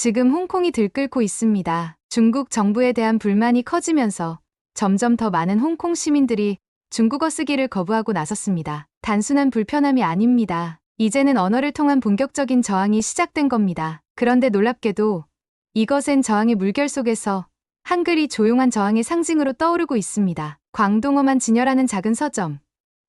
지금 홍콩이 들끓고 있습니다. 중국 정부에 대한 불만이 커지면서 점점 더 많은 홍콩 시민들이 중국어 쓰기를 거부하고 나섰습니다. 단순한 불편함이 아닙니다. 이제는 언어를 통한 본격적인 저항이 시작된 겁니다. 그런데 놀랍게도 이것은 저항의 물결 속에서 한글이 조용한 저항의 상징으로 떠오르고 있습니다. 광동어만 진열하는 작은 서점.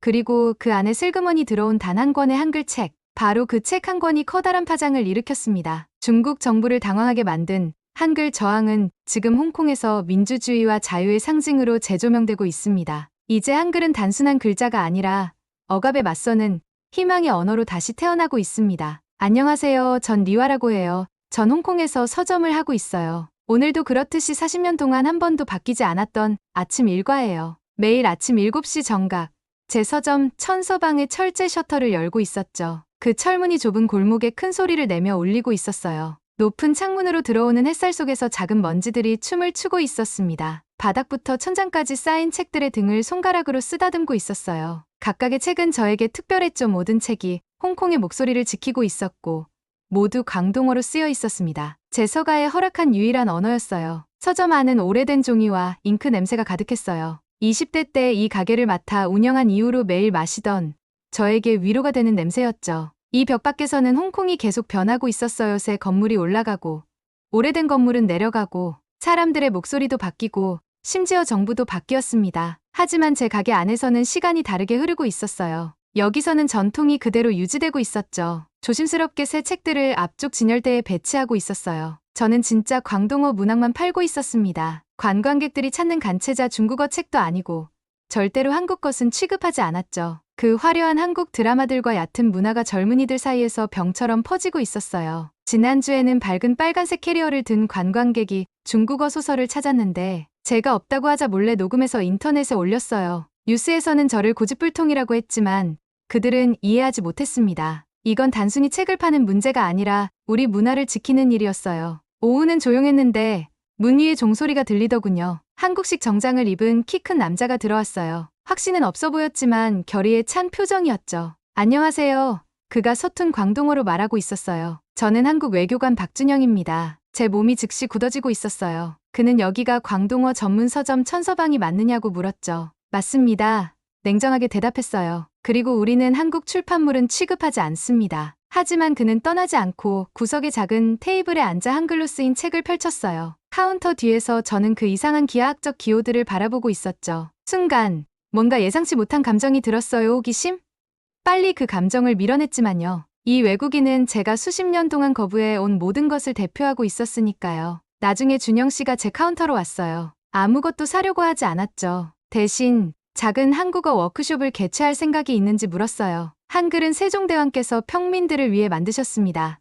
그리고 그 안에 슬그머니 들어온 단 한 권의 한글 책. 바로 그 책 한 권이 커다란 파장을 일으켰습니다. 중국 정부를 당황하게 만든 한글 저항은 지금 홍콩에서 민주주의와 자유의 상징으로 재조명되고 있습니다. 이제 한글은 단순한 글자가 아니라 억압에 맞서는 희망의 언어로 다시 태어나고 있습니다. 안녕하세요. 전 리와라고 해요. 전 홍콩에서 서점을 하고 있어요. 오늘도 그렇듯이 40년 동안 한 번도 바뀌지 않았던 아침 일과예요. 매일 아침 7시 정각, 제 서점 천서방의 철제 셔터를 열고 있었죠. 그 철문이 좁은 골목에 큰 소리를 내며 울리고 있었어요. 높은 창문으로 들어오는 햇살 속에서 작은 먼지들이 춤을 추고 있었습니다. 바닥부터 천장까지 쌓인 책들의 등을 손가락으로 쓰다듬고 있었어요. 각각의 책은 저에게 특별했죠. 모든 책이 홍콩의 목소리를 지키고 있었고 모두 광동어로 쓰여 있었습니다. 제 서가에 허락한 유일한 언어였어요. 서점 안은 오래된 종이와 잉크 냄새가 가득했어요. 20대 때 이 가게를 맡아 운영한 이후로 매일 마시던 저에게 위로가 되는 냄새였죠. 이 벽 밖에서는 홍콩이 계속 변하고 있었어요. 새 건물이 올라가고 오래된 건물은 내려가고 사람들의 목소리도 바뀌고 심지어 정부도 바뀌었습니다. 하지만 제 가게 안에서는 시간이 다르게 흐르고 있었어요. 여기서는 전통이 그대로 유지되고 있었죠. 조심스럽게 새 책들을 앞쪽 진열대에 배치하고 있었어요. 저는 진짜 광동어 문학만 팔고 있었습니다. 관광객들이 찾는 간체자 중국어 책도 아니고 절대로 한국 것은 취급하지 않았죠. 그 화려한 한국 드라마들과 얕은 문화가 젊은이들 사이에서 병처럼 퍼지고 있었어요. 지난주에는 밝은 빨간색 캐리어를 든 관광객이 중국어 소설을 찾았는데 제가 없다고 하자 몰래 녹음해서 인터넷에 올렸어요. 뉴스에서는 저를 고집불통이라고 했지만 그들은 이해하지 못했습니다. 이건 단순히 책을 파는 문제가 아니라 우리 문화를 지키는 일이었어요. 오후는 조용했는데 문 위에 종소리가 들리더군요. 한국식 정장을 입은 키 큰 남자가 들어왔어요. 확신은 없어 보였지만 결의에 찬 표정이었죠. 안녕하세요. 그가 서툰 광동어로 말하고 있었어요. 저는 한국 외교관 박준영입니다. 제 몸이 즉시 굳어지고 있었어요. 그는 여기가 광동어 전문 서점 천서방이 맞느냐고 물었죠. 맞습니다. 냉정하게 대답했어요. 그리고 우리는 한국 출판물은 취급하지 않습니다. 하지만 그는 떠나지 않고 구석의 작은 테이블에 앉아 한글로 쓰인 책을 펼쳤어요. 카운터 뒤에서 저는 그 이상한 기하학적 기호들을 바라보고 있었죠. 순간 뭔가 예상치 못한 감정이 들었어요. 호기심? 빨리 그 감정을 밀어냈지만요. 이 외국인은 제가 수십 년 동안 거부해 온 모든 것을 대표하고 있었으니까요. 나중에 준영 씨가 제 카운터로 왔어요. 아무것도 사려고 하지 않았죠. 대신 작은 한국어 워크숍을 개최할 생각이 있는지 물었어요. 한글은 세종대왕께서 평민들을 위해 만드셨습니다.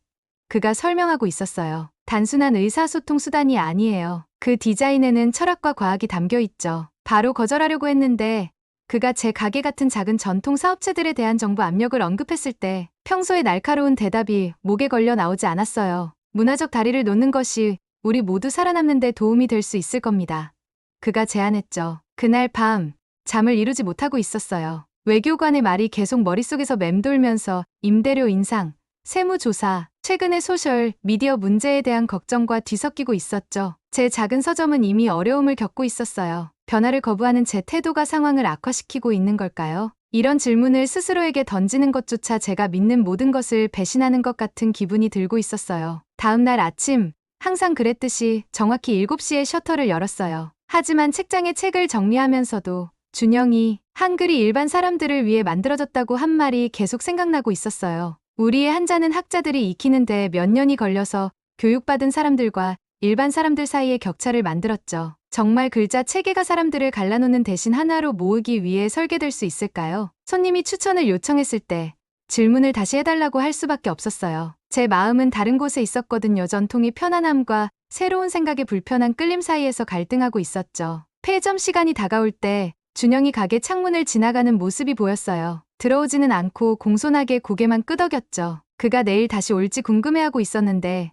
그가 설명하고 있었어요. 단순한 의사소통 수단이 아니에요. 그 디자인에는 철학과 과학이 담겨 있죠. 바로 거절하려고 했는데 그가 제 가게 같은 작은 전통 사업체들에 대한 정부 압력을 언급했을 때 평소에 날카로운 대답이 목에 걸려 나오지 않았어요. 문화적 다리를 놓는 것이 우리 모두 살아남는 데 도움이 될 수 있을 겁니다. 그가 제안했죠. 그날 밤 잠을 이루지 못하고 있었어요. 외교관의 말이 계속 머릿속에서 맴돌면서 임대료 인상, 세무조사, 최근의 소셜, 미디어 문제에 대한 걱정과 뒤섞이고 있었죠. 제 작은 서점은 이미 어려움을 겪고 있었어요. 변화를 거부하는 제 태도가 상황을 악화시키고 있는 걸까요? 이런 질문을 스스로에게 던지는 것조차 제가 믿는 모든 것을 배신하는 것 같은 기분이 들고 있었어요. 다음 날 아침, 항상 그랬듯이 정확히 7시에 셔터를 열었어요. 하지만 책장에 책을 정리하면서도 준영이 한글이 일반 사람들을 위해 만들어졌다고 한 말이 계속 생각나고 있었어요. 우리의 한자는 학자들이 익히는데 몇 년이 걸려서 교육받은 사람들과 일반 사람들 사이의 격차를 만들었죠. 정말 글자 체계가 사람들을 갈라놓는 대신 하나로 모으기 위해 설계될 수 있을까요? 손님이 추천을 요청했을 때 질문을 다시 해달라고 할 수밖에 없었어요. 제 마음은 다른 곳에 있었거든요. 전통의 편안함과 새로운 생각의 불편한 끌림 사이에서 갈등하고 있었죠. 폐점 시간이 다가올 때 준영이 가게 창문을 지나가는 모습이 보였어요. 들어오지는 않고 공손하게 고개만 끄덕였죠. 그가 내일 다시 올지 궁금해하고 있었는데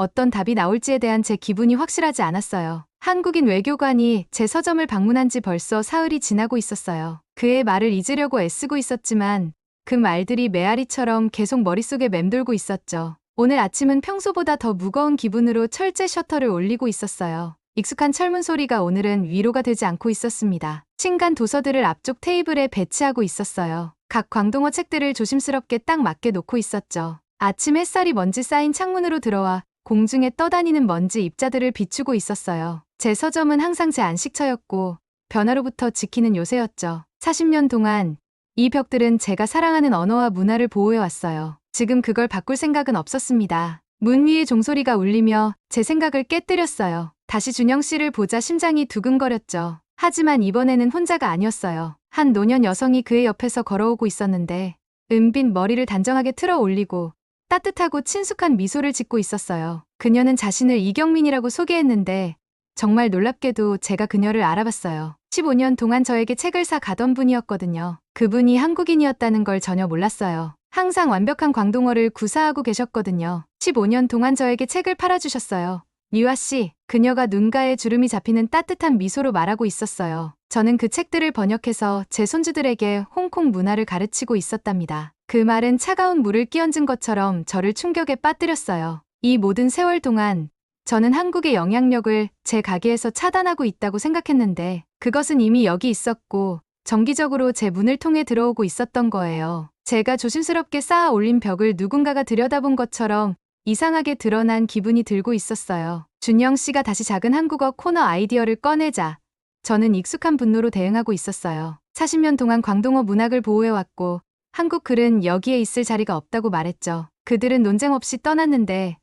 어떤 답이 나올지에 대한 제 기분이 확실하지 않았어요. 한국인 외교관이 제 서점을 방문한 지 벌써 사흘이 지나고 있었어요. 그의 말을 잊으려고 애쓰고 있었지만 그 말들이 메아리처럼 계속 머릿속에 맴돌고 있었죠. 오늘 아침은 평소보다 더 무거운 기분으로 철제 셔터를 올리고 있었어요. 익숙한 철문 소리가 오늘은 위로가 되지 않고 있었습니다. 신간 도서들을 앞쪽 테이블에 배치하고 있었어요. 각 광동어 책들을 조심스럽게 딱 맞게 놓고 있었죠. 아침 햇살이 먼지 쌓인 창문으로 들어와 공중에 떠다니는 먼지 입자들을 비추고 있었어요. 제 서점은 항상 제 안식처였고 변화로부터 지키는 요새였죠. 40년 동안 이 벽들은 제가 사랑하는 언어와 문화를 보호해왔어요. 지금 그걸 바꿀 생각은 없었습니다. 문 위에 종소리가 울리며 제 생각을 깨뜨렸어요. 다시 준영 씨를 보자 심장이 두근거렸죠. 하지만 이번에는 혼자가 아니었어요. 한 노년 여성이 그의 옆에서 걸어오고 있었는데 은빛 머리를 단정하게 틀어 올리고 따뜻하고 친숙한 미소를 짓고 있었어요. 그녀는 자신을 이경민이라고 소개했는데 정말 놀랍게도 제가 그녀를 알아봤어요. 15년 동안 저에게 책을 사 가던 분이었거든요. 그분이 한국인이었다는 걸 전혀 몰랐어요. 항상 완벽한 광동어를 구사하고 계셨거든요. 15년 동안 저에게 책을 팔아주셨어요. 미화 씨, 그녀가 눈가에 주름이 잡히는 따뜻한 미소로 말하고 있었어요. 저는 그 책들을 번역해서 제 손주들에게 홍콩 문화를 가르치고 있었답니다. 그 말은 차가운 물을 끼얹은 것처럼 저를 충격에 빠뜨렸어요. 이 모든 세월 동안 저는 한국의 영향력을 제 가게에서 차단하고 있다고 생각했는데 그것은 이미 여기 있었고 정기적으로 제 문을 통해 들어오고 있었던 거예요. 제가 조심스럽게 쌓아 올린 벽을 누군가가 들여다본 것처럼 이상하게 드러난 기분이 들고 있었어요. 준영 씨가 다시 작은 한국어 코너 아이디어를 꺼내자 저는 익숙한 분노로 대응하고 있었어요. 40년 동안 광동어 문학을 보호해왔고 한국 글은 여기에 있을 자리가 없다고 말했죠. 그들은 논쟁 없이 떠났는데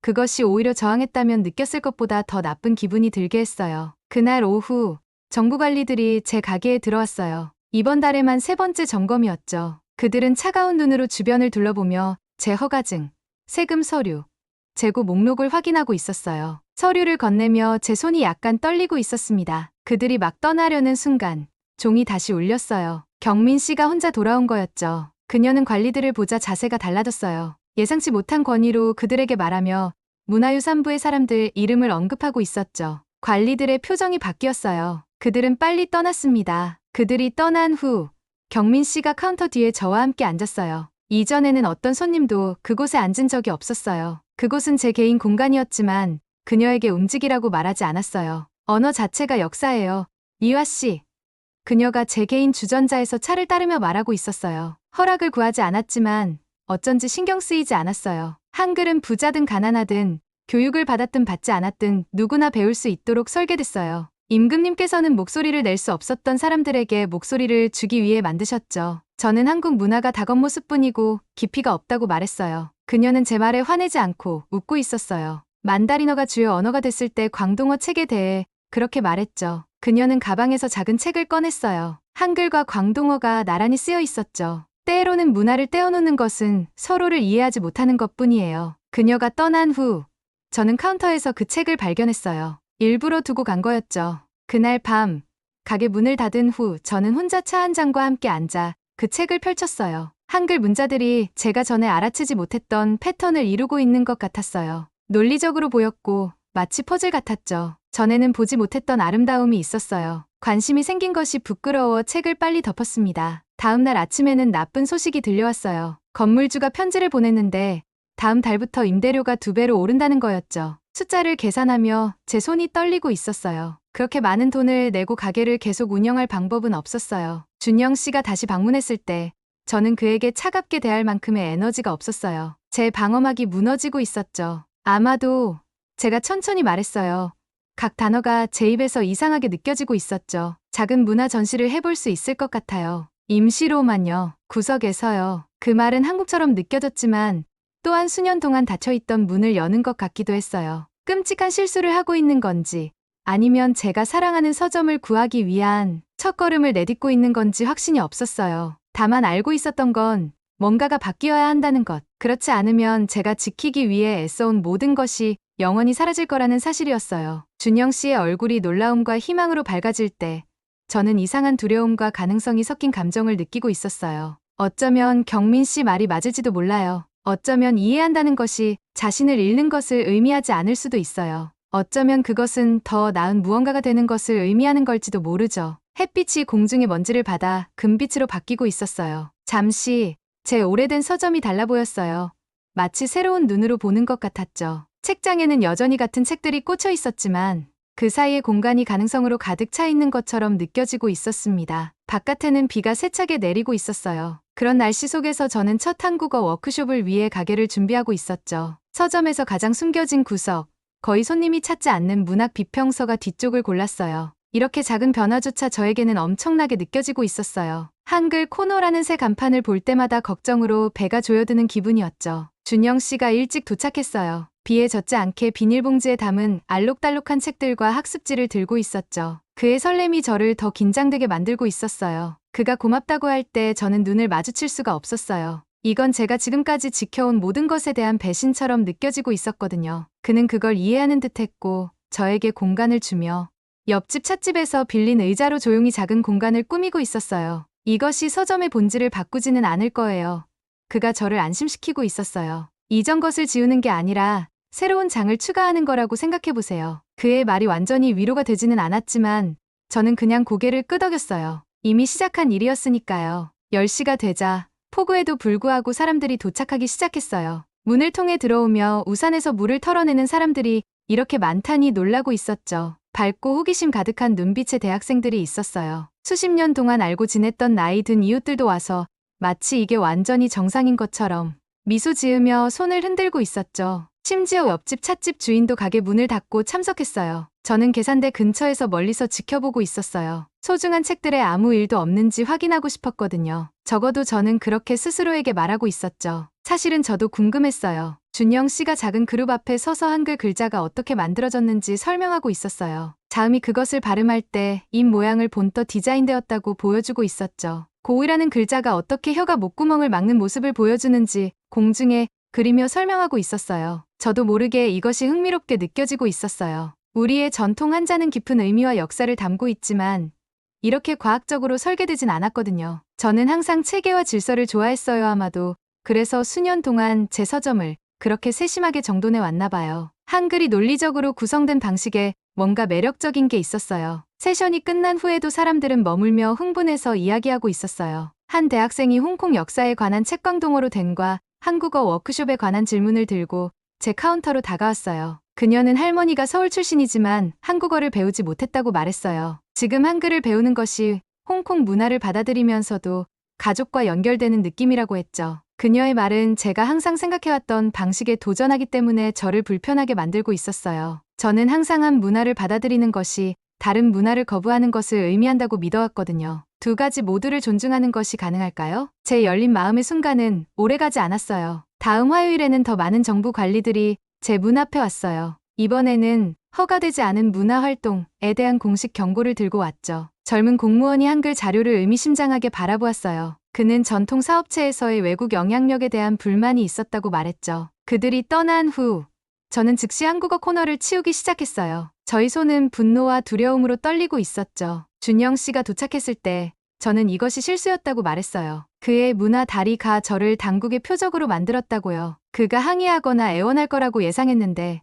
그것이 오히려 저항했다면 느꼈을 것보다 더 나쁜 기분이 들게 했어요. 그날 오후 정부 관리들이 제 가게에 들어왔어요. 이번 달에만 세 번째 점검이었죠. 그들은 차가운 눈으로 주변을 둘러보며 제 허가증, 세금 서류, 재고 목록을 확인하고 있었어요. 서류를 건네며 제 손이 약간 떨리고 있었습니다. 그들이 막 떠나려는 순간 종이 다시 울렸어요. 경민 씨가 혼자 돌아온 거였죠. 그녀는 관리들을 보자 자세가 달라졌어요. 예상치 못한 권위로 그들에게 말하며 문화유산부의 사람들 이름을 언급하고 있었죠. 관리들의 표정이 바뀌었어요. 그들은 빨리 떠났습니다. 그들이 떠난 후 경민 씨가 카운터 뒤에 저와 함께 앉았어요. 이전에는 어떤 손님도 그곳에 앉은 적이 없었어요. 그곳은 제 개인 공간이었지만 그녀에게 움직이라고 말하지 않았어요. 언어 자체가 역사예요. 이화 씨. 그녀가 제 개인 주전자에서 차를 따르며 말하고 있었어요. 허락을 구하지 않았지만 어쩐지 신경 쓰이지 않았어요. 한글은 부자든 가난하든 교육을 받았든 받지 않았든 누구나 배울 수 있도록 설계됐어요. 임금님께서는 목소리를 낼 수 없었던 사람들에게 목소리를 주기 위해 만드셨죠. 저는 한국 문화가 다겉 모습뿐이고 깊이가 없다고 말했어요. 그녀는 제 말에 화내지 않고 웃고 있었어요. 만다리너가 주요 언어가 됐을 때 광동어 책에 대해 그렇게 말했죠. 그녀는 가방에서 작은 책을 꺼냈어요. 한글과 광동어가 나란히 쓰여 있었죠. 때로는 문화를 떼어놓는 것은 서로를 이해하지 못하는 것 뿐이에요. 그녀가 떠난 후, 저는 카운터에서 그 책을 발견했어요. 일부러 두고 간 거였죠. 그날 밤, 가게 문을 닫은 후 저는 혼자 차 한 잔과 함께 앉아 그 책을 펼쳤어요. 한글 문자들이 제가 전에 알아채지 못했던 패턴을 이루고 있는 것 같았어요. 논리적으로 보였고 마치 퍼즐 같았죠. 전에는 보지 못했던 아름다움이 있었어요. 관심이 생긴 것이 부끄러워 책을 빨리 덮었습니다. 다음 날 아침에는 나쁜 소식이 들려왔어요. 건물주가 편지를 보냈는데 다음 달부터 임대료가 두 배로 오른다는 거였죠. 숫자를 계산하며 제 손이 떨리고 있었어요. 그렇게 많은 돈을 내고 가게를 계속 운영할 방법은 없었어요. 준영 씨가 다시 방문했을 때 저는 그에게 차갑게 대할 만큼의 에너지가 없었어요. 제 방어막이 무너지고 있었죠. 아마도 제가 천천히 말했어요. 각 단어가 제 입에서 이상하게 느껴지고 있었죠. 작은 문화 전시를 해볼 수 있을 것 같아요. 임시로만요. 구석에서요. 그 말은 한국처럼 느껴졌지만 또한 수년 동안 닫혀있던 문을 여는 것 같기도 했어요. 끔찍한 실수를 하고 있는 건지 아니면 제가 사랑하는 서점을 구하기 위한 첫걸음을 내딛고 있는 건지 확신이 없었어요. 다만 알고 있었던 건 뭔가가 바뀌어야 한다는 것. 그렇지 않으면 제가 지키기 위해 애써온 모든 것이 영원히 사라질 거라는 사실이었어요. 준영 씨의 얼굴이 놀라움과 희망으로 밝아질 때 저는 이상한 두려움과 가능성이 섞인 감정을 느끼고 있었어요. 어쩌면 경민 씨 말이 맞을지도 몰라요. 어쩌면 이해한다는 것이 자신을 잃는 것을 의미하지 않을 수도 있어요. 어쩌면 그것은 더 나은 무언가가 되는 것을 의미하는 걸지도 모르죠. 햇빛이 공중의 먼지를 받아 금빛으로 바뀌고 있었어요. 잠시 제 오래된 서점이 달라 보였어요. 마치 새로운 눈으로 보는 것 같았죠. 책장에는 여전히 같은 책들이 꽂혀 있었지만 그 사이에 공간이 가능성으로 가득 차 있는 것처럼 느껴지고 있었습니다. 바깥에는 비가 세차게 내리고 있었어요. 그런 날씨 속에서 저는 첫 한국어 워크숍을 위해 가게를 준비하고 있었죠. 서점에서 가장 숨겨진 구석, 거의 손님이 찾지 않는 문학 비평서가 뒤쪽을 골랐어요. 이렇게 작은 변화조차 저에게는 엄청나게 느껴지고 있었어요. 한글 코너라는 새 간판을 볼 때마다 걱정으로 배가 조여드는 기분이었죠. 준영 씨가 일찍 도착했어요. 비에 젖지 않게 비닐봉지에 담은 알록달록한 책들과 학습지를 들고 있었죠. 그의 설렘이 저를 더 긴장되게 만들고 있었어요. 그가 고맙다고 할 때 저는 눈을 마주칠 수가 없었어요. 이건 제가 지금까지 지켜온 모든 것에 대한 배신처럼 느껴지고 있었거든요. 그는 그걸 이해하는 듯 했고, 저에게 공간을 주며, 옆집 찻집에서 빌린 의자로 조용히 작은 공간을 꾸미고 있었어요. 이것이 서점의 본질을 바꾸지는 않을 거예요. 그가 저를 안심시키고 있었어요. 이전 것을 지우는 게 아니라 새로운 장을 추가하는 거라고 생각해 보세요. 그의 말이 완전히 위로가 되지는 않았지만 저는 그냥 고개를 끄덕였어요. 이미 시작한 일이었으니까요. 10시가 되자 폭우에도 불구하고 사람들이 도착하기 시작했어요. 문을 통해 들어오며 우산에서 물을 털어내는 사람들이 이렇게 많다니 놀라고 있었죠. 밝고 호기심 가득한 눈빛의 대학생들이 있었어요. 수십 년 동안 알고 지냈던 나이 든 이웃들도 와서 마치 이게 완전히 정상인 것처럼 미소 지으며 손을 흔들고 있었죠. 심지어 옆집 찻집 주인도 가게 문을 닫고 참석했어요. 저는 계산대 근처에서 멀리서 지켜보고 있었어요. 소중한 책들에 아무 일도 없는지 확인하고 싶었거든요. 적어도 저는 그렇게 스스로에게 말하고 있었죠. 사실은 저도 궁금했어요. 준영 씨가 작은 그룹 앞에 서서 한글 글자가 어떻게 만들어졌는지 설명하고 있었어요. 자음이 그것을 발음할 때 입 모양을 본떠 디자인되었다고 보여주고 있었죠. 고이라는 글자가 어떻게 혀가 목구멍을 막는 모습을 보여주는지 공중에 그리며 설명하고 있었어요. 저도 모르게 이것이 흥미롭게 느껴지고 있었어요. 우리의 전통 한자는 깊은 의미와 역사를 담고 있지만 이렇게 과학적으로 설계되진 않았거든요. 저는 항상 체계와 질서를 좋아했어요 아마도 그래서 수년 동안 제 서점을 그렇게 세심하게 정돈해 왔나 봐요. 한글이 논리적으로 구성된 방식에 뭔가 매력적인 게 있었어요. 세션이 끝난 후에도 사람들은 머물며 흥분해서 이야기하고 있었어요. 한 대학생이 홍콩 역사에 관한 책광동어로 된과 한국어 워크숍에 관한 질문을 들고 제 카운터로 다가왔어요. 그녀는 할머니가 서울 출신이지만 한국어를 배우지 못했다고 말했어요. 지금 한글을 배우는 것이 홍콩 문화를 받아들이면서도 가족과 연결되는 느낌이라고 했죠. 그녀의 말은 제가 항상 생각해왔던 방식에 도전하기 때문에 저를 불편하게 만들고 있었어요. 저는 항상 한 문화를 받아들이는 것이 다른 문화를 거부하는 것을 의미한다고 믿어왔거든요. 두 가지 모두를 존중하는 것이 가능할까요? 제 열린 마음의 순간은 오래가지 않았어요. 다음 화요일에는 더 많은 정부 관리들이 제 문 앞에 왔어요. 이번에는 허가되지 않은 문화 활동에 대한 공식 경고를 들고 왔죠. 젊은 공무원이 한글 자료를 의미심장하게 바라보았어요. 그는 전통 사업체에서의 외국 영향력에 대한 불만이 있었다고 말했죠. 그들이 떠난 후 저는 즉시 한국어 코너를 치우기 시작했어요. 저희 손은 분노와 두려움으로 떨리고 있었죠. 준영 씨가 도착했을 때 저는 이것이 실수였다고 말했어요. 그의 문화 다리가 저를 당국의 표적으로 만들었다고요. 그가 항의하거나 애원할 거라고 예상했는데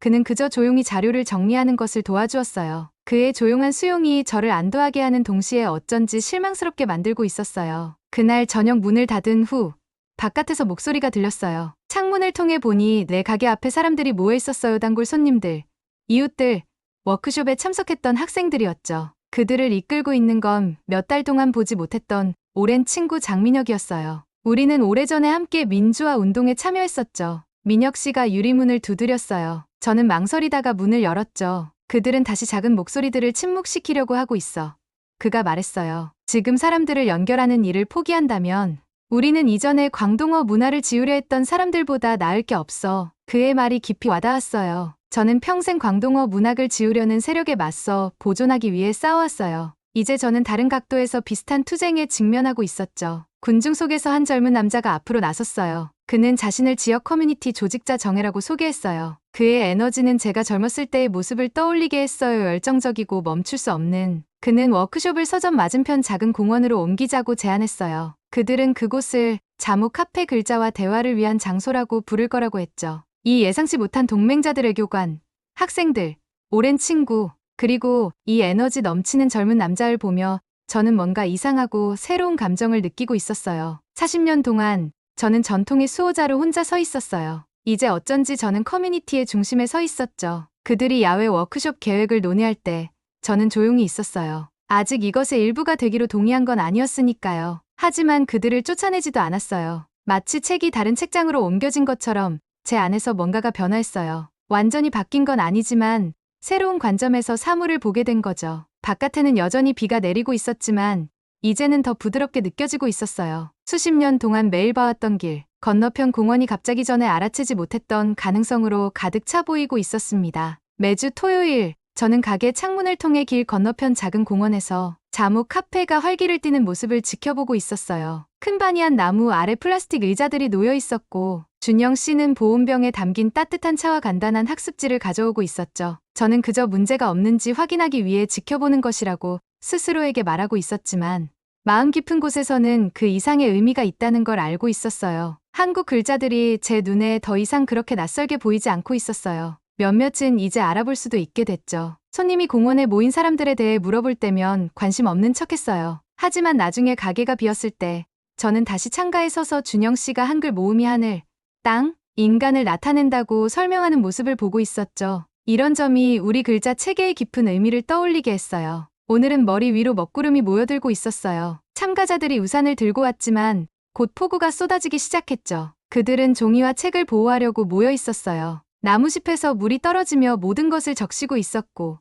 그는 그저 조용히 자료를 정리하는 것을 도와주었어요. 그의 조용한 수용이 저를 안도하게 하는 동시에 어쩐지 실망스럽게 만들고 있었어요. 그날 저녁 문을 닫은 후 바깥에서 목소리가 들렸어요. 창문을 통해 보니 내 가게 앞에 사람들이 모여 있었어요. 단골 손님들, 이웃들, 워크숍에 참석했던 학생들이었죠. 그들을 이끌고 있는 건 몇 달 동안 보지 못했던 오랜 친구 장민혁이었어요. 우리는 오래전에 함께 민주화 운동에 참여했었죠. 민혁 씨가 유리문을 두드렸어요. 저는 망설이다가 문을 열었죠. 그들은 다시 작은 목소리들을 침묵시키려고 하고 있어. 그가 말했어요. 지금 사람들을 연결하는 일을 포기한다면 우리는 이전에 광동어 문화를 지우려 했던 사람들보다 나을 게 없어. 그의 말이 깊이 와닿았어요. 저는 평생 광동어 문학을 지우려는 세력에 맞서 보존하기 위해 싸워왔어요. 이제 저는 다른 각도에서 비슷한 투쟁에 직면하고 있었죠. 군중 속에서 한 젊은 남자가 앞으로 나섰어요. 그는 자신을 지역 커뮤니티 조직자 정혜라고 소개했어요. 그의 에너지는 제가 젊었을 때의 모습을 떠올리게 했어요. 열정적이고 멈출 수 없는. 그는 워크숍을 서점 맞은편 작은 공원으로 옮기자고 제안했어요. 그들은 그곳을 자무 카페 글자와 대화를 위한 장소라고 부를 거라고 했죠. 이 예상치 못한 동맹자들의 교관, 학생들, 오랜 친구, 그리고 이 에너지 넘치는 젊은 남자를 보며 저는 뭔가 이상하고 새로운 감정을 느끼고 있었어요. 40년 동안 저는 전통의 수호자로 혼자 서 있었어요. 이제 어쩐지 저는 커뮤니티의 중심에 서 있었죠. 그들이 야외 워크숍 계획을 논의할 때 저는 조용히 있었어요. 아직 이것의 일부가 되기로 동의한 건 아니었으니까요. 하지만 그들을 쫓아내지도 않았어요. 마치 책이 다른 책장으로 옮겨진 것처럼 제 안에서 뭔가가 변화했어요. 완전히 바뀐 건 아니지만 새로운 관점에서 사물을 보게 된 거죠. 바깥에는 여전히 비가 내리고 있었지만 이제는 더 부드럽게 느껴지고 있었어요. 수십 년 동안 매일 봐왔던 길, 건너편 공원이 갑자기 전에 알아채지 못했던 가능성으로 가득 차 보이고 있었습니다. 매주 토요일, 저는 가게 창문을 통해 길 건너편 작은 공원에서 자무 카페가 활기를 띠는 모습을 지켜보고 있었어요. 큰 바니안 나무 아래 플라스틱 의자들이 놓여 있었고, 준영 씨는 보온병에 담긴 따뜻한 차와 간단한 학습지를 가져오고 있었죠. 저는 그저 문제가 없는지 확인하기 위해 지켜보는 것이라고 스스로에게 말하고 있었지만, 마음 깊은 곳에서는 그 이상의 의미가 있다는 걸 알고 있었어요. 한국 글자들이 제 눈에 더 이상 그렇게 낯설게 보이지 않고 있었어요. 몇몇은 이제 알아볼 수도 있게 됐죠. 손님이 공원에 모인 사람들에 대해 물어볼 때면 관심 없는 척 했어요. 하지만 나중에 가게가 비었을 때 저는 다시 창가에 서서 준영 씨가 한글 모음이 하늘, 땅, 인간을 나타낸다고 설명하는 모습을 보고 있었죠. 이런 점이 우리 글자 체계의 깊은 의미를 떠올리게 했어요. 오늘은 머리 위로 먹구름이 모여들고 있었어요. 참가자들이 우산을 들고 왔지만 곧 폭우가 쏟아지기 시작했죠. 그들은 종이와 책을 보호하려고 모여 있었어요. 나무숲에서 물이 떨어지며 모든 것을 적시고 있었고,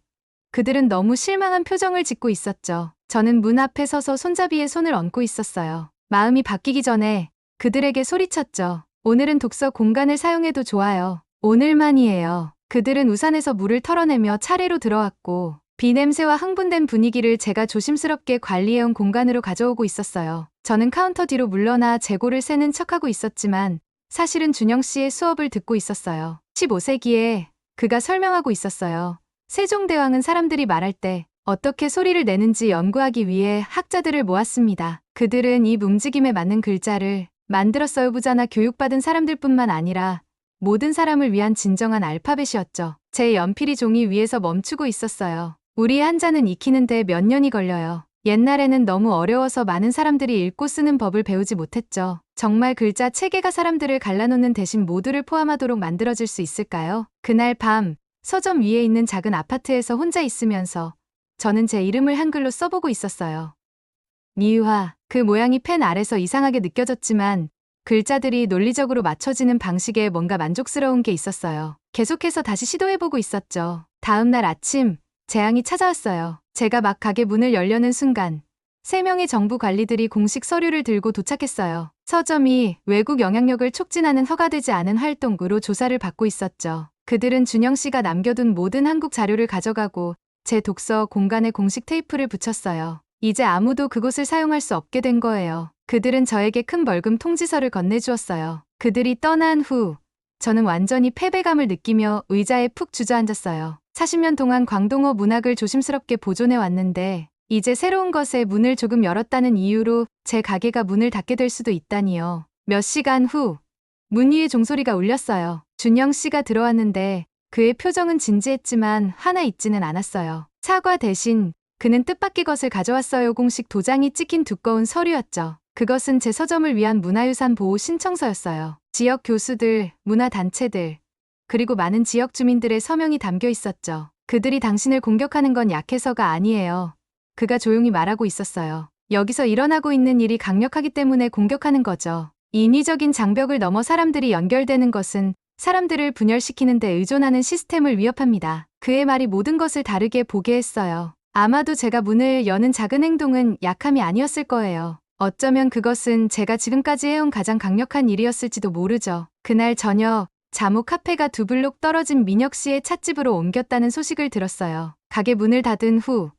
그들은 너무 실망한 표정을 짓고 있었죠. 저는 문 앞에 서서 손잡이에 손을 얹고 있었어요. 마음이 바뀌기 전에 그들에게 소리쳤죠. 오늘은 독서 공간을 사용해도 좋아요. 오늘만이에요. 그들은 우산에서 물을 털어내며 차례로 들어왔고, 비 냄새와 흥분된 분위기를 제가 조심스럽게 관리해온 공간으로 가져오고 있었어요. 저는 카운터 뒤로 물러나 재고를 세는 척하고 있었지만, 사실은 준영 씨의 수업을 듣고 있었어요. 15세기에 그가 설명하고 있었어요. 세종대왕은 사람들이 말할 때 어떻게 소리를 내는지 연구하기 위해 학자들을 모았습니다. 그들은 이 움직임에 맞는 글자를 만들었어요. 부자나 교육받은 사람들뿐만 아니라 모든 사람을 위한 진정한 알파벳이었죠. 제 연필이 종이 위에서 멈추고 있었어요. 우리의 한자는 익히는데 몇 년이 걸려요. 옛날에는 너무 어려워서 많은 사람들이 읽고 쓰는 법을 배우지 못했죠. 정말 글자 체계가 사람들을 갈라놓는 대신 모두를 포함하도록 만들어질 수 있을까요? 그날 밤, 서점 위에 있는 작은 아파트에서 혼자 있으면서 저는 제 이름을 한글로 써보고 있었어요. 미유화, 그 모양이 펜 아래서 이상하게 느껴졌지만 글자들이 논리적으로 맞춰지는 방식에 뭔가 만족스러운 게 있었어요. 계속해서 다시 시도해보고 있었죠. 다음 날 아침, 재앙이 찾아왔어요. 제가 막 가게 문을 열려는 순간, 세 명의 정부 관리들이 공식 서류를 들고 도착했어요. 서점이 외국 영향력을 촉진하는 허가되지 않은 활동으로 조사를 받고 있었죠. 그들은 준영 씨가 남겨둔 모든 한국 자료를 가져가고 제 독서 공간에 공식 테이프를 붙였어요. 이제 아무도 그곳을 사용할 수 없게 된 거예요. 그들은 저에게 큰 벌금 통지서를 건네주었어요. 그들이 떠난 후 저는 완전히 패배감을 느끼며 의자에 푹 주저앉았어요. 40년 동안 광동어 문학을 조심스럽게 보존해 왔는데 이제 새로운 것에 문을 조금 열었다는 이유로 제 가게가 문을 닫게 될 수도 있다니요. 몇 시간 후 문 위에 종소리가 울렸어요. 준영 씨가 들어왔는데 그의 표정은 진지했지만 화나 있지는 않았어요. 사과 대신 그는 뜻밖의 것을 가져왔어요. 공식 도장이 찍힌 두꺼운 서류였죠. 그것은 제 서점을 위한 문화유산 보호 신청서였어요. 지역 교수들, 문화단체들, 그리고 많은 지역 주민들의 서명이 담겨 있었죠. 그들이 당신을 공격하는 건 약해서가 아니에요. 그가 조용히 말하고 있었어요. 여기서 일어나고 있는 일이 강력하기 때문에 공격하는 거죠. 인위적인 장벽을 넘어 사람들이 연결되는 것은 사람들을 분열시키는 데 의존하는 시스템을 위협합니다. 그의 말이 모든 것을 다르게 보게 했어요. 아마도 제가 문을 여는 작은 행동은 약함이 아니었을 거예요. 어쩌면 그것은 제가 지금까지 해온 가장 강력한 일이었을지도 모르죠. 그날 저녁, 자무 카페가 두 블록 떨어진 민혁 씨의 찻집으로 옮겼다는 소식을 들었어요. 가게 문을 닫은 후,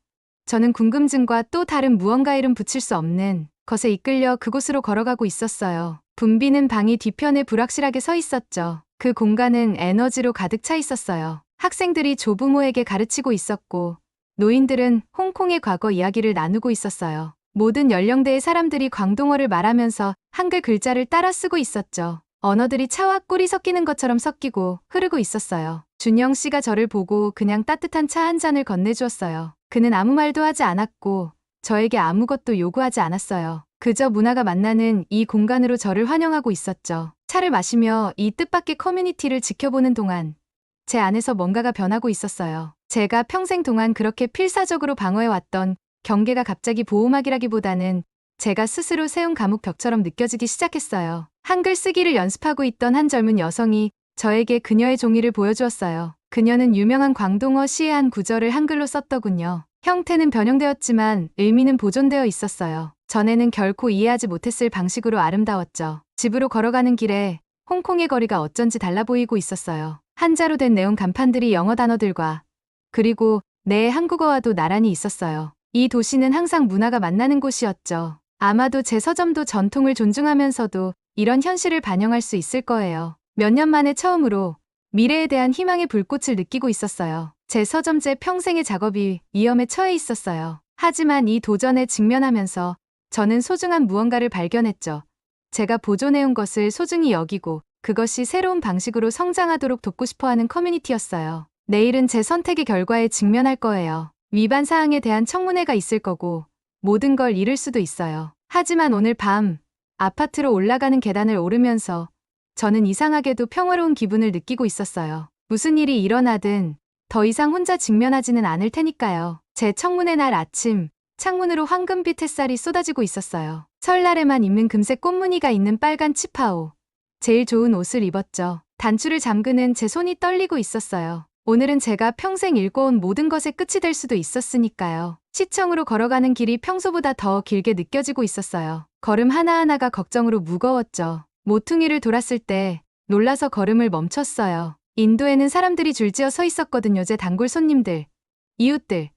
저는 궁금증과 또 다른 무언가 이름 붙일 수 없는 것에 이끌려 그곳으로 걸어가고 있었어요. 붐비는 방이 뒤편에 불확실하게 서 있었죠. 그 공간은 에너지로 가득 차 있었어요. 학생들이 조부모에게 가르치고 있었고, 노인들은 홍콩의 과거 이야기를 나누고 있었어요. 모든 연령대의 사람들이 광동어를 말하면서 한글 글자를 따라 쓰고 있었죠. 언어들이 차와 꿀이 섞이는 것처럼 섞이고 흐르고 있었어요. 준영 씨가 저를 보고 그냥 따뜻한 차 한 잔을 건네주었어요. 그는 아무 말도 하지 않았고 저에게 아무것도 요구하지 않았어요. 그저 문화가 만나는 이 공간으로 저를 환영하고 있었죠. 차를 마시며 이 뜻밖의 커뮤니티를 지켜보는 동안 제 안에서 뭔가가 변하고 있었어요. 제가 평생 동안 그렇게 필사적으로 방어해왔던 경계가 갑자기 보호막이라기보다는 제가 스스로 세운 감옥 벽처럼 느껴지기 시작했어요. 한글 쓰기를 연습하고 있던 한 젊은 여성이 저에게 그녀의 종이를 보여주었어요. 그녀는 유명한 광동어 시의 한 구절을 한글로 썼더군요. 형태는 변형되었지만 의미는 보존되어 있었어요. 전에는 결코 이해하지 못했을 방식으로 아름다웠죠. 집으로 걸어가는 길에 홍콩의 거리가 어쩐지 달라 보이고 있었어요. 한자로 된 내용 간판들이 영어 단어들과 그리고 내 한국어와도 나란히 있었어요. 이 도시는 항상 문화가 만나는 곳이었죠. 아마도 제 서점도 전통을 존중하면서도 이런 현실을 반영할 수 있을 거예요. 몇 년 만에 처음으로 미래에 대한 희망의 불꽃을 느끼고 있었어요. 제 서점제 평생의 작업이 위험에 처해 있었어요. 하지만 이 도전에 직면하면서 저는 소중한 무언가를 발견했죠. 제가 보존해온 것을 소중히 여기고 그것이 새로운 방식으로 성장하도록 돕고 싶어 하는 커뮤니티였어요. 내일은 제 선택의 결과에 직면할 거예요. 위반 사항에 대한 청문회가 있을 거고 모든 걸 잃을 수도 있어요. 하지만 오늘 밤 아파트로 올라가는 계단을 오르면서 저는 이상하게도 평화로운 기분을 느끼고 있었어요. 무슨 일이 일어나든 더 이상 혼자 직면하지는 않을 테니까요. 제 청문회 날 아침 창문으로 황금빛 햇살이 쏟아지고 있었어요. 설날에만 입는 금색 꽃무늬가 있는 빨간 치파오. 제일 좋은 옷을 입었죠. 단추를 잠그는 제 손이 떨리고 있었어요. 오늘은 제가 평생 읽어온 모든 것의 끝이 될 수도 있었으니까요. 시청으로 걸어가는 길이 평소보다 더 길게 느껴지고 있었어요. 걸음 하나하나가 걱정으로 무거웠죠. 모퉁이를 돌았을 때 놀라서 걸음을 멈췄어요. 인도에는 사람들이 줄지어 서 있었거든요. 제 단골 손님들, 이웃들,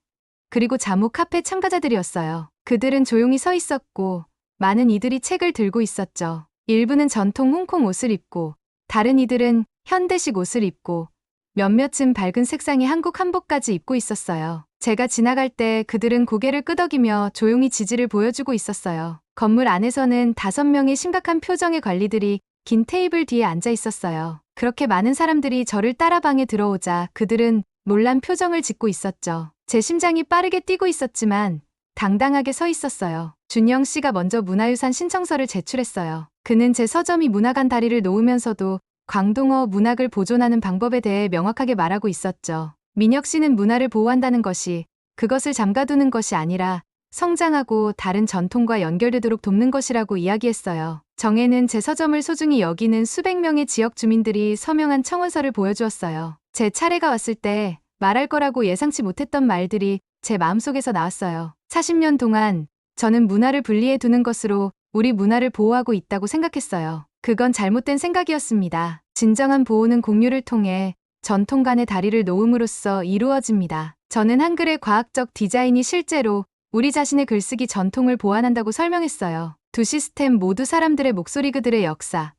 그리고 자무 카페 참가자들이었어요. 그들은 조용히 서 있었고 많은 이들이 책을 들고 있었죠. 일부는 전통 홍콩 옷을 입고 다른 이들은 현대식 옷을 입고 몇몇은 밝은 색상의 한국 한복까지 입고 있었어요. 제가 지나갈 때 그들은 고개를 끄덕이며 조용히 지지를 보여주고 있었어요. 건물 안에서는 다섯 명의 심각한 표정의 관리들이 긴 테이블 뒤에 앉아 있었어요. 그렇게 많은 사람들이 저를 따라 방에 들어오자 그들은 놀란 표정을 짓고 있었죠. 제 심장이 빠르게 뛰고 있었지만 당당하게 서 있었어요. 준영 씨가 먼저 문화유산 신청서를 제출했어요. 그는 제 서점이 문화관 다리를 놓으면서도 광동어 문학을 보존하는 방법에 대해 명확하게 말하고 있었죠. 민혁 씨는 문화를 보호한다는 것이 그것을 잠가두는 것이 아니라 성장하고 다른 전통과 연결되도록 돕는 것이라고 이야기했어요. 정혜는 제 서점을 소중히 여기는 수백 명의 지역 주민들이 서명한 청원서를 보여주었어요. 제 차례가 왔을 때 말할 거라고 예상치 못했던 말들이 제 마음속에서 나왔어요. 40년 동안 저는 문화를 분리해 두는 것으로 우리 문화를 보호하고 있다고 생각했어요. 그건 잘못된 생각이었습니다. 진정한 보호는 공유를 통해 전통 간의 다리를 놓음으로써 이루어집니다. 저는 한글의 과학적 디자인이 실제로 우리 자신의 글쓰기 전통을 보완한다고 설명했어요. 두 시스템 모두 사람들의 목소리 그들의 역사,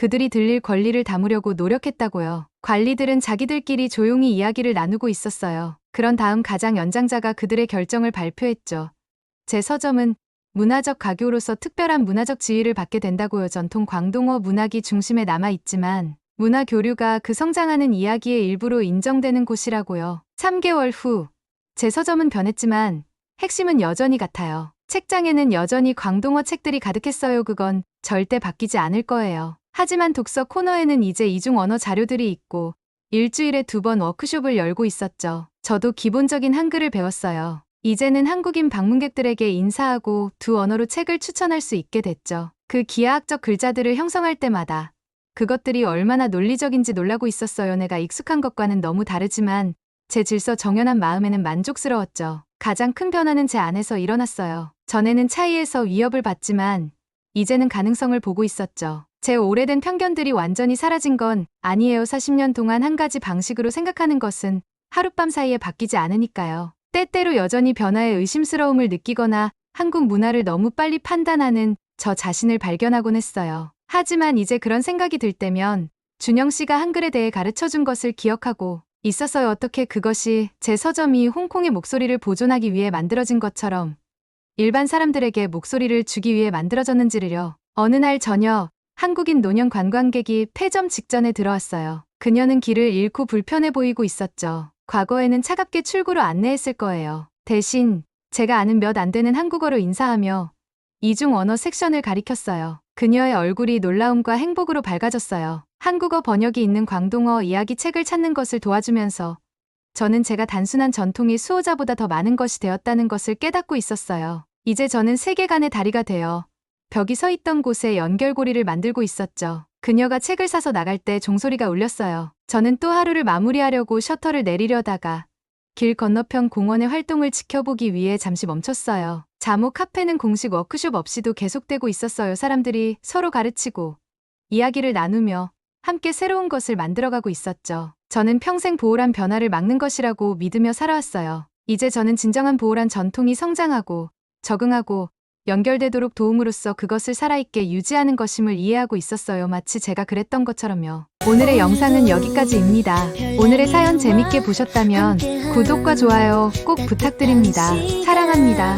그들이 들릴 권리를 담으려고 노력했다고요. 관리들은 자기들끼리 조용히 이야기를 나누고 있었어요. 그런 다음 가장 연장자가 그들의 결정을 발표했죠. 제 서점은 문화적 가교로서 특별한 문화적 지위를 받게 된다고요. 전통 광동어 문학이 중심에 남아 있지만 문화 교류가 그 성장하는 이야기의 일부로 인정되는 곳이라고요. 3개월 후 제 서점은 변했지만 핵심은 여전히 같아요. 책장에는 여전히 광동어 책들이 가득했어요. 그건 절대 바뀌지 않을 거예요. 하지만 독서 코너에는 이제 이중 언어 자료들이 있고 일주일에 두 번 워크숍을 열고 있었죠. 저도 기본적인 한글을 배웠어요. 이제는 한국인 방문객들에게 인사하고 두 언어로 책을 추천할 수 있게 됐죠. 그 기하학적 글자들을 형성할 때마다 그것들이 얼마나 논리적인지 놀라고 있었어요. 내가 익숙한 것과는 너무 다르지만 제 질서 정연한 마음에는 만족스러웠죠. 가장 큰 변화는 제 안에서 일어났어요. 전에는 차이에서 위협을 받지만 이제는 가능성을 보고 있었죠. 제 오래된 편견들이 완전히 사라진 건 아니에요. 40년 동안 한 가지 방식으로 생각하는 것은 하룻밤 사이에 바뀌지 않으니까요. 때때로 여전히 변화에 의심스러움을 느끼거나 한국 문화를 너무 빨리 판단하는 저 자신을 발견하곤 했어요. 하지만 이제 그런 생각이 들 때면 준영 씨가 한글에 대해 가르쳐 준 것을 기억하고 있었어요. 어떻게 그것이 제 서점이 홍콩의 목소리를 보존하기 위해 만들어진 것처럼 일반 사람들에게 목소리를 주기 위해 만들어졌는지를요. 어느 날 저녁 한국인 노년 관광객이 폐점 직전에 들어왔어요. 그녀는 길을 잃고 불편해 보이고 있었죠. 과거에는 차갑게 출구로 안내했을 거예요. 대신 제가 아는 몇 안 되는 한국어로 인사하며 이중 언어 섹션을 가리켰어요. 그녀의 얼굴이 놀라움과 행복으로 밝아졌어요. 한국어 번역이 있는 광동어 이야기 책을 찾는 것을 도와주면서 저는 제가 단순한 전통의 수호자보다 더 많은 것이 되었다는 것을 깨닫고 있었어요. 이제 저는 세계관의 다리가 되어 벽이 서 있던 곳에 연결고리를 만들고 있었죠. 그녀가 책을 사서 나갈 때 종소리가 울렸어요. 저는 또 하루를 마무리하려고 셔터를 내리려다가 길 건너편 공원의 활동을 지켜보기 위해 잠시 멈췄어요. 자모 카페는 공식 워크숍 없이도 계속되고 있었어요. 사람들이 서로 가르치고 이야기를 나누며 함께 새로운 것을 만들어가고 있었죠. 저는 평생 보호란 변화를 막는 것이라고 믿으며 살아왔어요. 이제 저는 진정한 보호란 전통이 성장하고 적응하고 연결되도록 도움으로써 그것을 살아있게 유지하는 것임을 이해하고 있었어요. 마치 제가 그랬던 것처럼요. 오늘의 영상은 여기까지입니다. 오늘의 사연 재밌게 보셨다면 구독과 좋아요 꼭 부탁드립니다. 사랑합니다.